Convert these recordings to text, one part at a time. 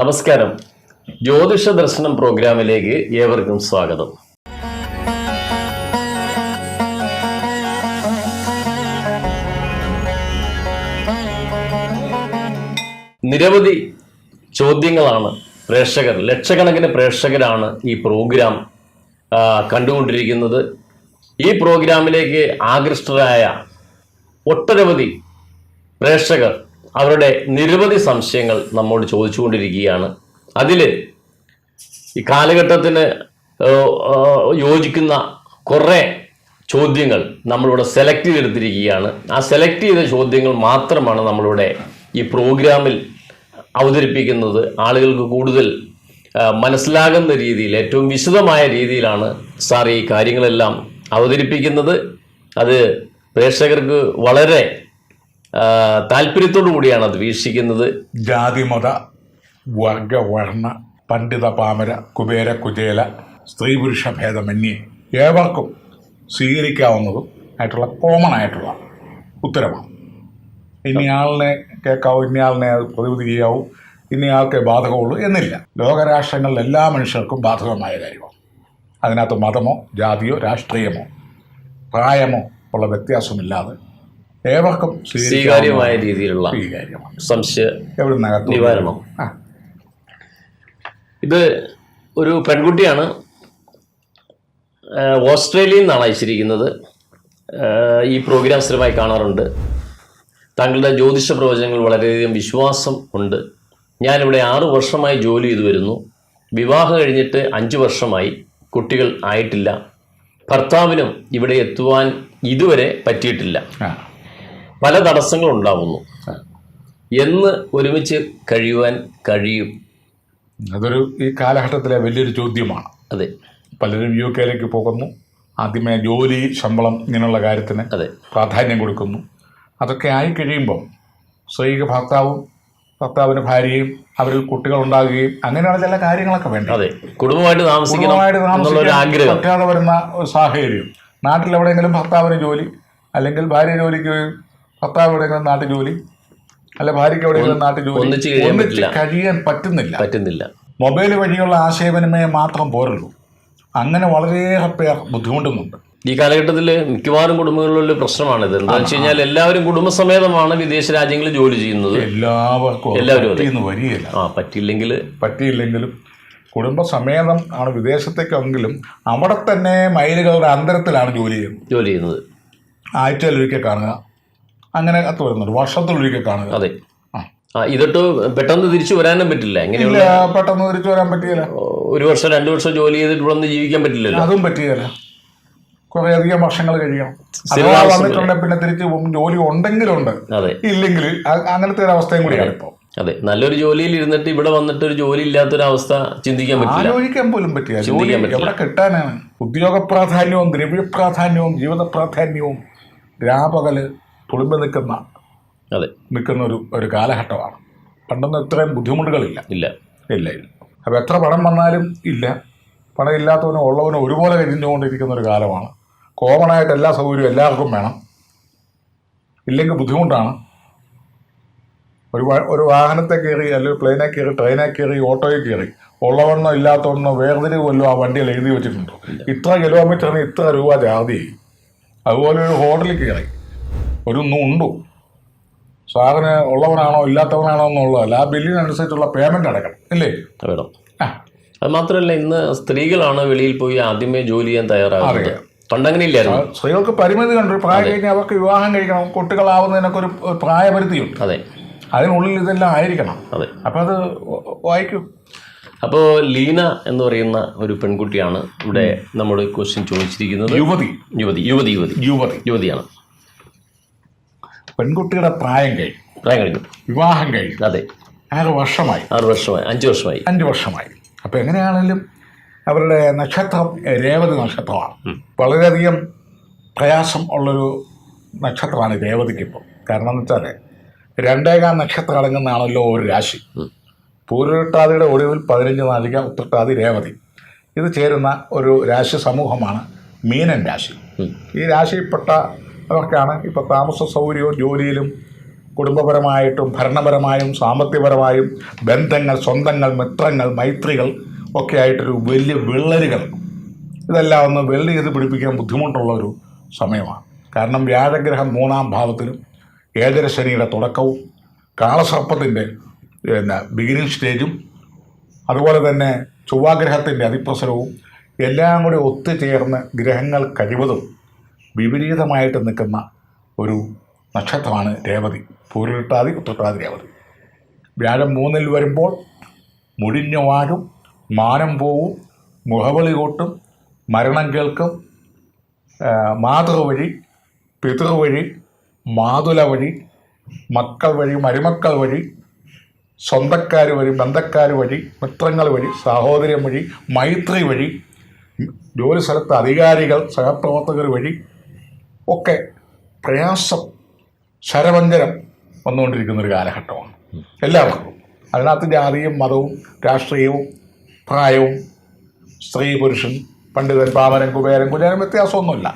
നമസ്കാരം. ജ്യോതിഷ ദർശനം പ്രോഗ്രാമിലേക്ക് ഏവർക്കും സ്വാഗതം. നിരവധി ചോദ്യങ്ങളാണ് പ്രേക്ഷകർ ലക്ഷക്കണക്കിന് പ്രേക്ഷകരാണ് ഈ പ്രോഗ്രാം കണ്ടുകൊണ്ടിരിക്കുന്നത്. ഈ പ്രോഗ്രാമിലേക്ക് ആകൃഷ്ടരായ ഒട്ടനവധി പ്രേക്ഷകർ അവരുടെ നിരവധി സംശയങ്ങൾ നമ്മോട് ചോദിച്ചുകൊണ്ടിരിക്കുകയാണ്. അതിൽ ഈ കാലഘട്ടത്തിന് യോജിക്കുന്ന കുറേ ചോദ്യങ്ങൾ നമ്മളിവിടെ സെലക്ട് ചെയ്തെടുത്തിരിക്കുകയാണ്. ആ സെലക്ട് ചെയ്ത ചോദ്യങ്ങൾ മാത്രമാണ് നമ്മളിവിടെ ഈ പ്രോഗ്രാമിൽ അവതരിപ്പിക്കുന്നത്. ആളുകൾക്ക് കൂടുതൽ മനസ്സിലാകുന്ന രീതിയിൽ ഏറ്റവും വിശദമായ രീതിയിലാണ് സാർ ഈ കാര്യങ്ങളെല്ലാം അവതരിപ്പിക്കുന്നത്. അത് പ്രേക്ഷകർക്ക് വളരെ താല്പര്യത്തോടു കൂടിയാണ് അത് വീക്ഷിക്കുന്നത്. ജാതിമത വർഗ വർണ പണ്ഡിത പാമര കുബേര കുചേല സ്ത്രീ പുരുഷ ഭേദമന്യേ ഏവർക്കും സ്വീകരിക്കാവുന്നതും ആയിട്ടുള്ള കോമൺ ആയിട്ടുള്ള ഉത്തരമാണ് ഇനിയാളിനെ കേൾക്കാവൂ ഇനിയാളിനെ പ്രതിവിധി ചെയ്യാവൂ ആൾക്ക് ബാധകമുള്ളൂ എന്നില്ല. ലോകരാഷ്ട്രങ്ങളിൽ എല്ലാ മനുഷ്യർക്കും ബാധകമായ കാര്യമാണ്. അതിനകത്ത് മതമോ ജാതിയോ രാഷ്ട്രീയമോ പ്രായമോ ഉള്ള വ്യത്യാസമില്ലാതെ ഏവർക്കും സ്വീകാര്യമായ രീതിയിലുള്ള സംശയ നിവാരണം. ഇത് ഒരു പെൺകുട്ടിയാണ്. ഓസ്ട്രേലിയയിൽ നിന്നാണ് അയച്ചിരിക്കുന്നത്. ഈ പ്രോഗ്രാം സ്ഥിരമായി കാണാറുണ്ട്. താങ്കളുടെ ജ്യോതിഷ പ്രവചനങ്ങൾ വളരെയധികം വിശ്വാസം ഉണ്ട്. ഞാനിവിടെ ആറു വർഷമായി ജോലി ചെയ്തു വരുന്നു. വിവാഹം കഴിഞ്ഞിട്ട് അഞ്ച് വർഷമായി. കുട്ടികൾ ആയിട്ടില്ല. ഭർത്താവിനും ഇവിടെ എത്തുവാൻ ഇതുവരെ പറ്റിയിട്ടില്ല. പല തടസ്സങ്ങളും ഉണ്ടാവുന്നു. എന്ന് ഒരുമിച്ച് കഴിയുവാൻ കഴിയും. അതൊരു ഈ കാലഘട്ടത്തിലെ വലിയൊരു ചോദ്യമാണ്. അതെ. പലരും യു കെയിലേക്ക് പോകുന്നു. ആദ്യമേ ജോലി ശമ്പളം ഇങ്ങനെയുള്ള കാര്യത്തിന് അതെ. പ്രാധാന്യം കൊടുക്കുന്നു. അതൊക്കെ ആയി കഴിയുമ്പം സ്ത്രീക്ക് ഭർത്താവും ഭർത്താവിന് ഭാര്യയും അവരിൽ കുട്ടികൾ ഉണ്ടാകുകയും അങ്ങനെയുള്ള ചില കാര്യങ്ങളൊക്കെ വേണ്ട അതെ. കുടുംബമായിട്ട് താമസിക്കാൻ പറ്റാതെ വരുന്ന ഒരു സാഹചര്യം. നാട്ടിൽ എവിടെയെങ്കിലും ഭർത്താവിന് ജോലി അല്ലെങ്കിൽ ഭാര്യ ജോലിക്ക് ഭർത്താവ് എവിടെയെങ്കിലും നാട്ടിൽ ജോലി? അല്ലെ ഭാര്യയ്ക്ക് എവിടെയെങ്കിലും നാട്ടിൽ ജോലി? ഒന്നിച്ച് കഴിയാൻ പറ്റില്ല. കഴിയാൻ പറ്റുന്നില്ല. പറ്റുന്നില്ല. മൊബൈൽ വഴിയുള്ള ആശയവിനിമയം മാത്രം പോരല്ലോ അങ്ങനെ വളരെയേറെ പേർ ബുദ്ധിമുട്ടുന്നുണ്ട്. ഈ കാലഘട്ടത്തിൽ മിക്കവാറും കുടുംബങ്ങളിലുള്ള പ്രശ്നമാണിത് എന്താ വെച്ച് കഴിഞ്ഞാൽ എല്ലാവരും കുടുംബസമേതമാണ് വിദേശ രാജ്യങ്ങളിൽ ജോലി ചെയ്യുന്നത്. എല്ലാവർക്കും അത് എല്ലാവരും അതെ. പറ്റിയെന്ന് വരികയില്ല. ആ പറ്റിയില്ലെങ്കിൽ പറ്റിയില്ലെങ്കിലും കുടുംബസമേതം ആണ് വിദേശത്തേക്കെങ്കിലും അവിടെ തന്നെ മൈലുകളുടെ അന്തരത്തിലാണ് ജോലി ചെയ്യുന്നത്. ജോലി ചെയ്യുന്നത്. ആഴ്ചയിലൊരിക്കൽ കാണുക. അങ്ങനെ അത്ര വരുന്നുണ്ട്. വർഷത്തിലൊരിക്കൽ കാണുക. അതെ. ആ. ഇതിട്ട് പെട്ടെന്ന് തിരിച്ചു വരാനും പറ്റില്ല. എങ്ങനെയുള്ള പെട്ടെന്ന് തിരിച്ചു വരാൻ പറ്റിയില്ല. ഒരു വർഷം രണ്ടു വർഷം ജോലി ചെയ്തിട്ട് ഇവിടെ ജീവിക്കാൻ പറ്റില്ലല്ലോ. അതും പറ്റിയില്ല. കുറെ അധികം വർഷങ്ങൾ കഴിയണം. അഥവാ സ്ഥിരതാമസം വന്നിട്ടുണ്ടെങ്കിൽ പിന്നെ തിരിച്ച്. ജോലി ഉണ്ടെങ്കിലുണ്ട്. അതെ. ഇല്ലെങ്കിൽ അങ്ങനത്തെ ഒരു അവസ്ഥയും കൂടിയാണ് ഇപ്പോൾ അതെ. നല്ലൊരു ജോലിയിൽ ഇരുന്നിട്ട് ഇവിടെ വന്നിട്ട് ഒരു ജോലി ഇല്ലാത്തൊരവസ്ഥ ചിന്തിക്കാൻ പറ്റില്ല. ആലോചിക്കാൻ പോലും പറ്റില്ല. ജോലി എവിടെ കിട്ടാനാണ്? ഉദ്യോഗ പ്രാധാന്യവും ദ്രവ്യ പ്രാധാന്യവും ജീവിത പ്രാധാന്യവും രാപകൽ തുളുമ്പി നിൽക്കുന്ന അതെ. നിൽക്കുന്ന ഒരു ഒരു കാലഘട്ടമാണ്. പണ്ടൊന്നും ഇത്രയും ബുദ്ധിമുട്ടുകളില്ല. ഇല്ല. ഇല്ല ഇല്ല. അപ്പോൾ എത്ര പണം വന്നാലും ഇല്ല. പണം ഇല്ലാത്തവനും ഉള്ളവനും ഒരുപോലെ കരിഞ്ഞുകൊണ്ടിരിക്കുന്ന ഒരു കാലമാണ്. കോമൺ ആയിട്ട് എല്ലാ സൗകര്യവും എല്ലാവർക്കും വേണം. ഇല്ലെങ്കിൽ ബുദ്ധിമുട്ടാണ്. ഒരു ഒരു വാഹനത്തെ കയറി അല്ലെങ്കിൽ പ്ലെയിനെ കയറി ട്രെയിനെ കയറി ഓട്ടോയിൽ കയറി ഉള്ളവണ്ണോ ഇല്ലാത്തവണ്ണോ വേർതിരിവ് വല്ലതും ആ വണ്ടിയിൽ എഴുതി വെച്ചിട്ടുണ്ടോ. ഇത്ര കിലോമീറ്ററിന് ഇത്ര രൂപ ചാർജ് ചെയ്യും അതുപോലെ ഒരു ഹോട്ടലിൽ കയറി. ഒരു ഉണ്ടോ സാറിന് ഉള്ളവനാണോ ഇല്ലാത്തവനാണോ എന്നുള്ളതല്ല. ആ ബില്ലിനനുസരിച്ചുള്ള പേയ്മെന്റ് അടക്കണം ഇല്ലേ? വേണം ആ. അത് മാത്രമല്ല ഇന്ന് സ്ത്രീകളാണ് വെളിയിൽ പോയി ആദ്യമേ ജോലി ചെയ്യാൻ തയ്യാറാകുന്നത്. പണ്ടങ്ങനെ ഇല്ലായിരുന്നു സ്ത്രീകൾക്ക് പരിമിതി കണ്ടു. പ്രായം കഴിഞ്ഞാൽ അവർക്ക് വിവാഹം കഴിക്കണം. കുട്ടികളാവുന്നതിനൊക്കെ ഒരു പ്രായപരിധിയുണ്ട്. അതെ. അതിനുള്ളിൽ ഇതെല്ലാം ആയിരിക്കണം. അതെ. അപ്പം അത് വായിക്കും. അപ്പോൾ ലീന എന്ന് പറയുന്ന ഒരു പെൺകുട്ടിയാണ് ഇവിടെ നമ്മുടെ ക്വസ്റ്റ്യൻ ചോദിച്ചിരിക്കുന്നത്. യുവതി. യുവതി യുവതി യുവതി. യുവതി. യുവതിയാണ്. പെൺകുട്ടിയുടെ പ്രായം കഴിഞ്ഞു. പ്രായം കഴിഞ്ഞു. വിവാഹം കഴിഞ്ഞു. അതെ. ആറ് വർഷമായി. ആറ് വർഷമായി. അഞ്ച് വർഷമായി. അഞ്ച് വർഷമായി. അപ്പോൾ എങ്ങനെയാണെങ്കിലും അവരുടെ നക്ഷത്രം രേവതി നക്ഷത്രമാണ്. വളരെയധികം പ്രയാസം ഉള്ളൊരു നക്ഷത്രമാണ് രേവതിക്ക് ഇപ്പോൾ കാരണം എന്ന് വെച്ചാൽ രണ്ടേകാം നക്ഷത്രം അടങ്ങുന്നതാണല്ലോ ഒരു രാശി. പൂരുട്ടാതിയുടെ ഒടുവിൽ പതിനഞ്ച് നാലിക ഉത്രട്ടാതി രേവതി. ഇത് ചേരുന്ന ഒരു രാശി സമൂഹമാണ് മീനൻ രാശി. ഈ രാശിയിൽപ്പെട്ട അവർക്കാണ് ഇപ്പോൾ താമസ സൗകര്യവും ജോലിയിലും കുടുംബപരമായിട്ടും ഭരണപരമായും സാമ്പത്തികപരമായും ബന്ധങ്ങൾ സ്വന്തങ്ങൾ മിത്രങ്ങൾ മൈത്രികൾ ഒക്കെ ആയിട്ടൊരു വലിയ വിള്ളലുകൾ. ഇതെല്ലാം ഒന്ന് വെള്ളി ചെയ്ത് പിടിപ്പിക്കാൻ ബുദ്ധിമുട്ടുള്ള ഒരു സമയമാണ്. കാരണം വ്യാഴഗ്രഹം മൂന്നാം ഭാവത്തിലും ഏഴര ശനിയുടെ തുടക്കവും കാളസർപ്പത്തിന്റെ പിന്നെ ബിഗിനിങ് സ്റ്റേജും അതുപോലെ തന്നെ ചൊവ്വാഗ്രഹത്തിന്റെ അതിപ്രസരവും എല്ലാം കൂടി ഒത്തുചേർന്ന് ഗ്രഹങ്ങൾ കഴിവതും വിപരീതമായിട്ട് നിൽക്കുന്ന ഒരു നക്ഷത്രമാണ് രേവതി. പൂരിട്ടാതി ഉത്രട്ടാതി രേവതി. വ്യാഴം മൂന്നിൽ വരുമ്പോൾ മുടിഞ്ഞു വാഴും മാനം പോവും മുഖവിളി കൂട്ടും മരണം കേൾക്കും. ആ, മാതൃ വഴി പിതൃ വഴി മാതുല വഴി മക്കൾ വഴി മരുമക്കൾ വഴി സ്വന്തക്കാർ വഴി ബന്ധക്കാർ വഴി മിത്രങ്ങൾ വഴി സഹോദരൻ വഴി മൈത്രി വഴി ജോലി സ്ഥലത്ത് അധികാരികൾ സഹപ്രവർത്തകർ വഴി ഒക്കെ പ്രയാസം ശരവഞ്ചനം വന്നുകൊണ്ടിരിക്കുന്ന ഒരു കാലഘട്ടമാണ്. എല്ലാവർക്കും. അതിനകത്ത് ജാതിയും മതവും രാഷ്ട്രീയവും പ്രായവും സ്ത്രീ പുരുഷൻ പണ്ഡിതൻ പാമരൻ കുബേരൻ കുചേരൻ വ്യത്യാസമൊന്നുമില്ല.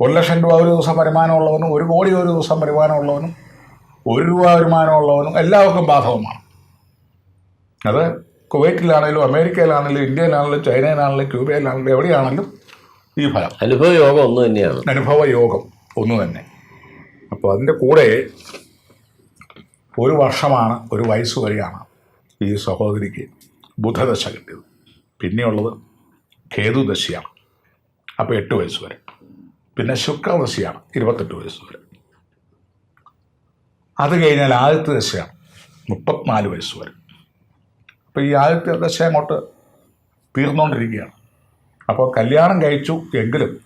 ഒരു ലക്ഷം രൂപ ഒരു ദിവസം വരുമാനമുള്ളവനും ഒരു കോടി ഒരു ദിവസം വരുമാനമുള്ളവനും ഒരു രൂപ വരുമാനമുള്ളവനും എല്ലാവർക്കും ബാധകമാണ്. അത് കുവൈറ്റിലാണെങ്കിലും അമേരിക്കയിലാണെങ്കിലും ഇന്ത്യയിലാണെങ്കിലും ചൈനയിലാണെങ്കിലും ക്യൂബയിലാണെങ്കിലും എവിടെയാണെങ്കിലും ഈ ഫലം. അനുഭവ യോഗം ഒന്ന് തന്നെയാണ്. അനുഭവ യോഗം ഒന്ന് തന്നെ. അപ്പോൾ അതിന്റെ കൂടെ ഒരു വർഷമാണ് ഒരു വയസ്സ് വരെയാണ് ഈ സഹോദരിക്ക് ബുധദശ കിട്ടിയത്. പിന്നെയുള്ളത് കേതുദശയാണ്. അപ്പോൾ എട്ട് വയസ്സ് വരെ. പിന്നെ ശുക്രദശയാണ് ഇരുപത്തെട്ട് വയസ്സ് വരെ. അത് കഴിഞ്ഞാൽ ആദ്യത്തെ ദശയാണ് മുപ്പത്തിനാല് വയസ്സ് വരെ. അപ്പോൾ ഈ ആദ്യത്തെ ദശ അങ്ങോട്ട് തീർന്നുകൊണ്ടിരിക്കുകയാണ് അപ്പോൾ കല്യാണം കഴിച്ചു എങ്കിലും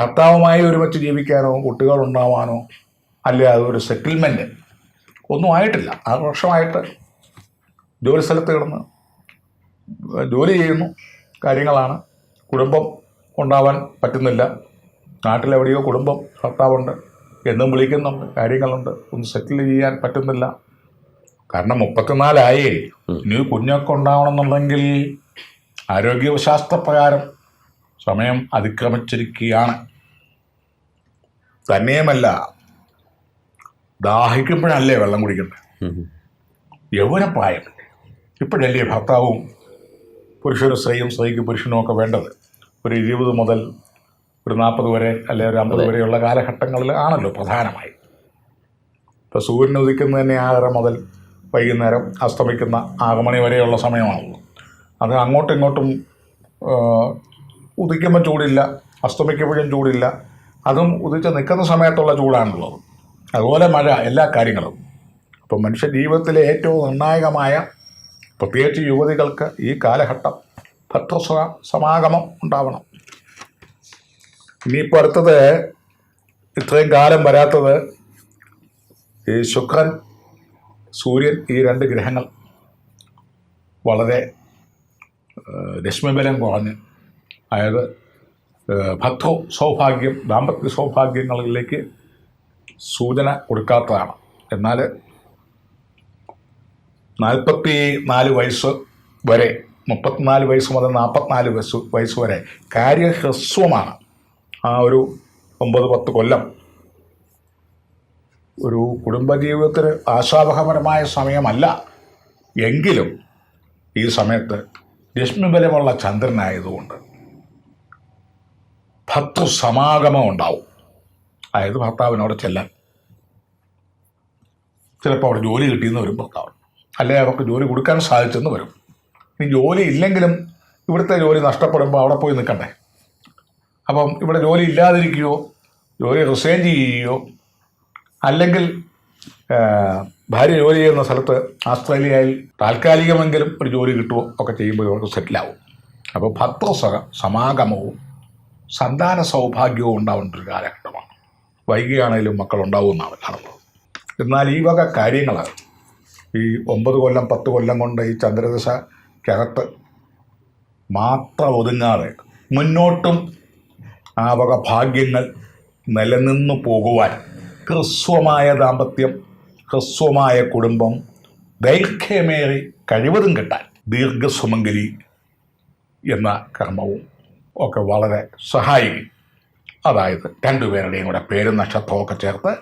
ഭർത്താവുമായി ഒരുമിച്ച് ജീവിക്കാനോ കുട്ടികൾ ഉണ്ടാവാനോ അല്ലെ അതൊരു സെറ്റിൽമെന്റ് ഒന്നും ആയിട്ടില്ല. ആ വർഷമായിട്ട് ജോലി സ്ഥലത്ത് കിടന്ന് ജോലി ചെയ്യുന്നു. കാര്യങ്ങളാണ്. കുടുംബം ഉണ്ടാവാൻ പറ്റുന്നില്ല. നാട്ടിലെവിടെയോ കുടുംബം ഭർത്താവുണ്ട്. എന്നും വിളിക്കുന്നുണ്ട്. കാര്യങ്ങളുണ്ട്. ഒന്ന് സെറ്റിൽ ചെയ്യാൻ പറ്റുന്നില്ല. കാരണം മുപ്പത്തിനാലായേ. ഇനി കുഞ്ഞൊക്കെ ഉണ്ടാവണമെന്നുണ്ടെങ്കിൽ ആരോഗ്യശാസ്ത്രപ്രകാരം സമയം അതിക്രമിച്ചിരിക്കുകയാണ്. തന്നെയുമല്ല ദാഹിക്കുമ്പോഴല്ലേ വെള്ളം കുടിക്കേണ്ടത് യൗവനപ്രായം. ഇപ്പോഴല്ലേ ഭർത്താവും പുരുഷനും സ്ത്രീയും സ്ത്രീക്ക് പുരുഷനും ഒക്കെ വേണ്ടത്? ഒരു ഇരുപത് മുതൽ ഒരു നാൽപ്പത് വരെ അല്ലെ ഒരു അമ്പത് വരെയുള്ള കാലഘട്ടങ്ങളിൽ ആണല്ലോ പ്രധാനമായി. ഇപ്പോൾ സൂര്യൻ ഉദിക്കുന്ന തന്നെ ആറര മുതൽ വൈകുന്നേരം അസ്തമിക്കുന്ന ആറ് മണി വരെയുള്ള സമയമാണല്ലോ അത് അങ്ങോട്ടും ഇങ്ങോട്ടും ഉദിക്കുമ്പോൾ ചൂടില്ല അസ്തമിക്കുമ്പോഴും ചൂടില്ല. അതും ഉദിച്ച് നിൽക്കുന്ന സമയത്തുള്ള ചൂടാണുള്ളത്. അതുപോലെ മഴ എല്ലാ കാര്യങ്ങളും. അപ്പോൾ മനുഷ്യ ജീവിതത്തിലെ ഏറ്റവും നിർണായകമായ പ്രത്യേകിച്ച് യുവതികൾക്ക് ഈ കാലഘട്ടം ഭക്ത സമാഗമം ഉണ്ടാവണം. ഇനിയിപ്പോൾ അടുത്തത് ഇത്രയും കാലം വരാത്തത് ഈ ശുക്രൻ സൂര്യൻ ഈ രണ്ട് ഗ്രഹങ്ങൾ വളരെ രശ്മിബലം കുറഞ്ഞ് അതായത് ഭക്ത സൗഭാഗ്യം ദാമ്പത്യ സൗഭാഗ്യങ്ങളിലേക്ക് സൂചന കൊടുക്കാത്തതാണ്. എന്നാൽ നാൽപ്പത്തി നാല് വയസ്സ് വരെ മുപ്പത്തിനാല് വയസ്സ് മുതൽ നാൽപ്പത്തിനാല് വയസ്സ് വയസ്സ് വരെ കാര്യഹ്രസ്വമാണ് ആ ഒരു ഒമ്പത് പത്ത് കൊല്ലം. ഒരു കുടുംബജീവിതത്തിന് ആശാവഹപരമായ സമയമല്ല. എങ്കിലും ഈ സമയത്ത് രശ്മിബലമുള്ള ചന്ദ്രനായതുകൊണ്ട് ഭർത്തൃസമാഗമം ഉണ്ടാവും. അതായത് ഭർത്താവിനോട് ചെല്ലാൻ. ചിലപ്പോൾ അവിടെ ജോലി കിട്ടിയെന്ന് വരും ഭർത്താവ്. അല്ലെങ്കിൽ അവർക്ക് ജോലി കൊടുക്കാൻ സാധിച്ചെന്ന് വരും. ഇനി ജോലി ഇല്ലെങ്കിലും ഇവിടുത്തെ ജോലി നഷ്ടപ്പെടുമ്പോൾ അവിടെ പോയി നിൽക്കണ്ടേ? അപ്പം ഇവിടെ ജോലി ഇല്ലാതിരിക്കുകയോ ജോലി റിസൈൻ ചെയ്യുകയോ അല്ലെങ്കിൽ ഭാര്യ ജോലി ചെയ്യുന്ന സ്ഥലത്ത് ആസ്ട്രേലിയയിൽ താൽക്കാലികമെങ്കിലും ഒരു ജോലി കിട്ടുമോ ഒക്കെ ചെയ്യുമ്പോൾ ഇവർക്ക് സെറ്റിലാവും. അപ്പോൾ ഭക്തസഹ സമാഗമവും സന്താന സൗഭാഗ്യവും ഉണ്ടാവേണ്ട ഒരു കാലഘട്ടമാണ്. വൈകിയാണേലും മക്കളുണ്ടാവുമെന്നാണ് കാണുന്നത് എന്നാൽ ഈ വക കാര്യങ്ങൾ ഈ ഒമ്പത് കൊല്ലം പത്ത് കൊല്ലം കൊണ്ട് ഈ ചന്ദ്രദശക്കകത്ത് മാത്രം ഒതുങ്ങാതെ മുന്നോട്ടും ആ വക ഭാഗ്യങ്ങൾ നിലനിന്നു പോകുവാൻ ഹ്രസ്വമായ ദാമ്പത്യം ഹ്രസ്വമായ കുടുംബം ദൈർഘ്യമേറി കഴിവതും കിട്ടാൻ ദീർഘസുമംഗലി എന്ന കർമ്മവും ഒക്കെ വളരെ സഹായിക്കും. അതായത് രണ്ടുപേരുടെയും കൂടെ പേരും നക്ഷത്രമൊക്കെ ചേർത്ത്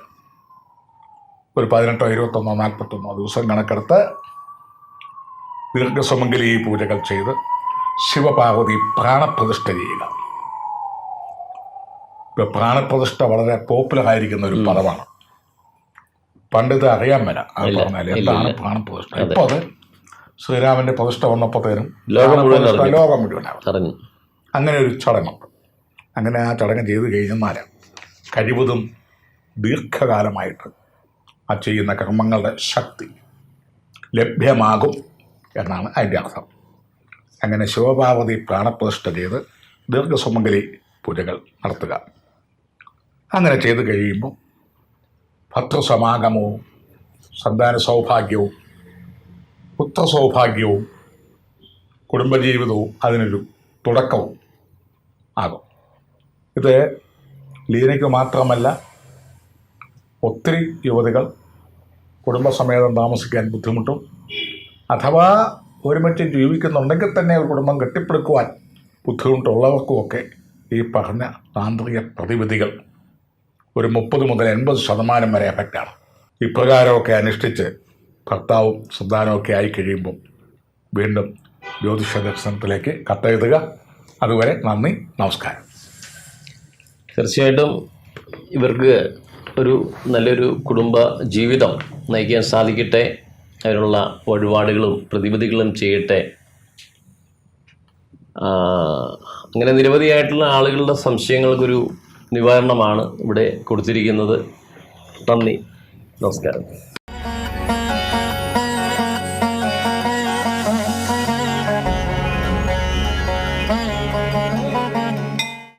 ഒരു പതിനെട്ടോ ഇരുപത്തൊന്നോ നാൽപ്പത്തൊന്നോ ദിവസം കണക്കെടുത്ത് ദീർഘസുമംഗലി പൂജകൾ ചെയ്ത് ശിവപാർവതി പ്രാണപ്രതിഷ്ഠ ചെയ്യുക. ഇപ്പോൾ പ്രാണപ്രതിഷ്ഠ വളരെ പോപ്പുലർ ആയിരിക്കുന്ന ഒരു പദമാണ്. പണ്ട് ഇത് അറിയാൻ മേല. ആ ഇല്ല, പറഞ്ഞാൽ എന്താണ്. പ്രാണപ്രതിഷ്ഠ ഇപ്പോൾ അത്. ശ്രീരാമന്റെ പ്രതിഷ്ഠ വന്നപ്പോഴത്തേനും ലോകം മുഴുവൻ ലോകം മുഴുവനാണ് അങ്ങനെ ഒരു ചടങ്ങുണ്ട് അങ്ങനെ ആ ചടങ്ങ് ചെയ്ത് കഴിഞ്ഞാൽ കഴിവതും ദീർഘകാലമായിട്ട് ആ ചെയ്യുന്ന കർമ്മങ്ങളുടെ ശക്തി ലഭ്യമാകും എന്നാണ് അതിന്റെ അർത്ഥം. അങ്ങനെ ശിവപാർവതി പ്രാണപ്രതിഷ്ഠ ചെയ്ത് ദീർഘസുമംഗലി പൂജകൾ നടത്തുക. അങ്ങനെ ചെയ്ത് കഴിയുമ്പോൾ ഭക്തസമാഗമവും സന്താന സൗഭാഗ്യവും പുത്രസൗഭാഗ്യവും കുടുംബജീവിതവും അതിനൊരു തുടക്കവും ആകും. ഇത് ലീനയ്ക്ക് മാത്രമല്ല ഒത്തിരി യുവതികൾ കുടുംബസമേതം താമസിക്കാൻ ബുദ്ധിമുട്ടും അഥവാ ഒരുമിച്ച് ജീവിക്കുന്നുണ്ടെങ്കിൽ തന്നെ ഒരു കുടുംബം കെട്ടിപ്പടുക്കുവാൻ ബുദ്ധിമുട്ടുള്ളവർക്കുമൊക്കെ ഈ പറഞ്ഞ താന്ത്രിക പ്രതിവിധികൾ ഒരു മുപ്പത് മുതൽ എൺപത് ശതമാനം വരെ എഫക്റ്റാണ്. ഇപ്രകാരമൊക്കെ അനുഷ്ഠിച്ച് ഭർത്താവും സന്താനമൊക്കെ ആയി കഴിയുമ്പം വീണ്ടും ജ്യോതിഷ ദർശനത്തിലേക്ക് കത്തെഴുതുക. അതുവരെ നന്ദി നമസ്കാരം. തീർച്ചയായിട്ടും ഇവർക്ക് ഒരു നല്ലൊരു കുടുംബ ജീവിതം നയിക്കാൻ സാധിക്കട്ടെ. അതിനുള്ള വഴിപാടുകളും പ്രതിവിധികളും ചെയ്യട്ടെ. അങ്ങനെ നിരവധിയായിട്ടുള്ള ആളുകളുടെ സംശയങ്ങൾക്കൊരു നിവാരണമാണ് ഇവിടെ കൊടുത്തിരിക്കുന്നത്. നന്ദി. നമസ്കാരം.